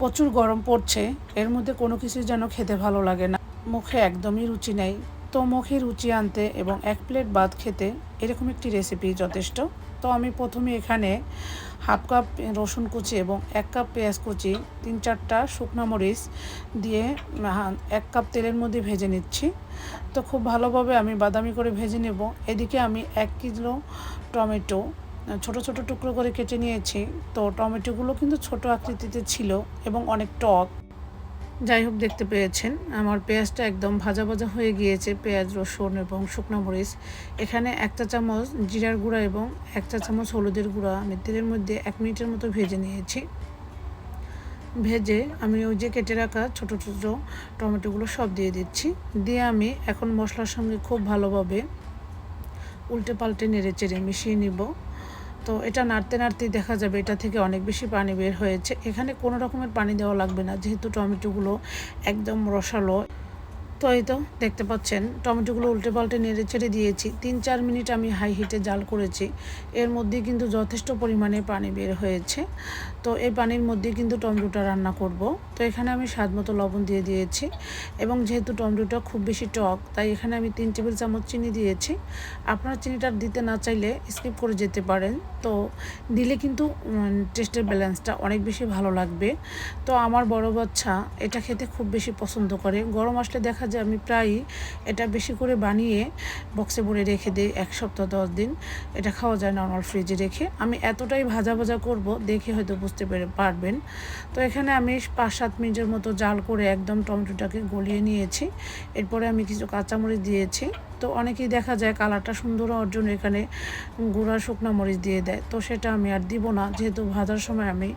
প্রচুর গরম পড়ছে, এর মধ্যে কোনো কিছু যেন খেতে ভালো লাগে না। মুখে একদমই রুচি নেই। তো মুখে রুচি আনতে এবং এক প্লেট ভাত খেতে এরকম একটি রেসিপি যথেষ্ট। তো আমি প্রথমে এখানে হাফ কাপ রসুন কুচি এবং এক কাপ পেঁয়াজ কুচি, তিন চারটা শুকনো মরিচ দিয়ে এক কাপ তেলের মধ্যে ভেজে নিচ্ছি। তো খুব ভালোভাবে আমি বাদামি করে ভেজে নেব। এদিকে আমি এক কিলো টমেটো ছোট ছোট টুকরো করে কেটে নিয়েছি। তো টমেটোগুলো কিন্তু ছোট আকৃতিতে ছিল এবং অনেক টক। যাই হোক, দেখতে পেয়েছেন, আমার পেঁয়াজটা একদম ভাজা ভাজা হয়ে গিয়েছে, পেঁয়াজ, রসুন এবং শুকনো মরিচ। এখানে এক চা চামচ জিরার গুঁড়া এবং এক চা চামচ হলুদের গুঁড়া। আমি তেলের মধ্যে এক মিনিটের মতো ভেজে নিয়েছি। ভেজে আমি ওই যে কেটে রাখা ছোট ছোটো টমেটোগুলো সব দিয়ে দিচ্ছি। দিয়ে আমি এখন মশলার সঙ্গে খুব ভালোভাবে উল্টে পাল্টে নেড়ে চেড়ে মিশিয়ে নিব। তো এটা নাড়তে নাড়তেই দেখা যাবে, এটা থেকে অনেক বেশি পানি বের হয়েছে। এখানে কোনো রকমের পানি দেওয়া লাগবে না, যেহেতু টমেটোগুলো একদম রসালো। তো এই তো দেখতে পাচ্ছেন, টমেটোগুলো উল্টে পাল্টে নেড়ে ছেড়ে দিয়েছি। তিন চার মিনিট আমি হাই হিটে জাল করেছি। এর মধ্যে কিন্তু যথেষ্ট পরিমাণে পানি বের হয়েছে। তো এই পানির মধ্যে কিন্তু টমেটোটা রান্না করব। তো এখানে আমি স্বাদ মতো লবণ দিয়ে দিয়েছি এবং যেহেতু টমেটোটা খুব বেশি টক, তাই এখানে আমি তিন টেবিল চামচ চিনি দিয়েছি। আপনারা চিনিটা দিতে না চাইলে স্কিপ করে যেতে পারেন। তো দিলে কিন্তু টেস্টের ব্যালেন্সটা অনেক বেশি ভালো লাগবে। তো আমার বড় বাচ্চা এটা খেতে খুব বেশি পছন্দ করে। গরম আসলে দেখা যায় আমি প্রায়ই এটা বেশি করে বানিয়ে বক্সে ভরে রেখে দিই এক সপ্তাহ, দশ দিন। এটা খাওয়া যায় নর্মাল ফ্রিজে রেখে। আমি এতটাই ভাজা ভাজা করব দেখে হয়তো বুঝতে পেরে, পারবেন। তো এখানে আমি পাঁচ সাত মিনিটের মতো জাল করে একদম টমেটোটাকে গলিয়ে নিয়েছি। এরপরে আমি কিছু কাঁচামরিচ দিয়েছি। তো অনেকেই দেখা যায় কালারটা সুন্দর জন্য এখানে গুঁড়া শুকনো মরিচ দিয়ে দেয়। তো সেটা আমি আর দিব না। যেহেতু ভাজার সময় আমি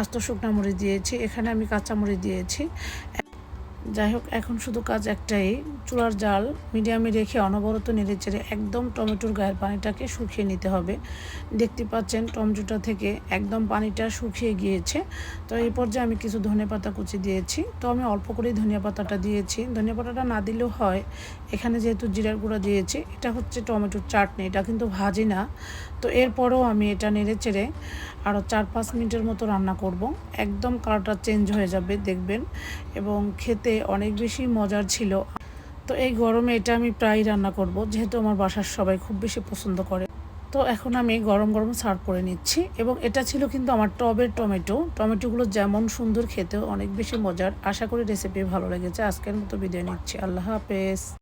আস্ত শুকনো মরিচ দিয়েছি, এখানে আমি কাঁচামরিচ দিয়েছি। যাই হোক, এখন শুধু কাজ একটাই, চুলার জাল মিডিয়ামে রেখে অনবরত নেড়ে চেড়ে একদম টমেটোর গায়ের পানিটাকে শুকিয়ে নিতে হবে। দেখতে পাচ্ছেন, টমেটোটা থেকে একদম পানিটা শুকিয়ে গিয়েছে। তো এই পর্যায়ে আমি কিছু ধনে পাতা কুচি দিয়েছি। তো আমি অল্প করেই ধনিয়া পাতাটা দিয়েছি। ধনিয়া পাতাটা না দিলেও হয়, এখানে যেহেতু জিরার গুঁড়া দিয়েছি, এটা হচ্ছে টমেটোর চাটনি, এটা কিন্তু ভাজি না। তো এরপরেও আমি এটা নেড়ে চেড়ে আরও চার পাঁচ মিনিটের মতো রান্না করব। একদম কালারটা চেঞ্জ হয়ে যাবে, দেখবেন। এবং খেতে অনেক বেশি মজার ছিল। তো এই গরমে এটা আমি প্রায় রান্না করব, যেহেতু আমার বাসার সবাই খুব বেশি পছন্দ করে। তো এখন আমি গরম গরম সার্ভ করে নিচ্ছি এবং এটা ছিল কিন্তু আমার টবের টমেটো। টমেটোগুলো যেমন সুন্দর খেতেও অনেক বেশি মজার। আশা করি রেসিপি ভালো লেগেছে। আজকের মতো বিদায় নিচ্ছি। আল্লাহ হাফেজ।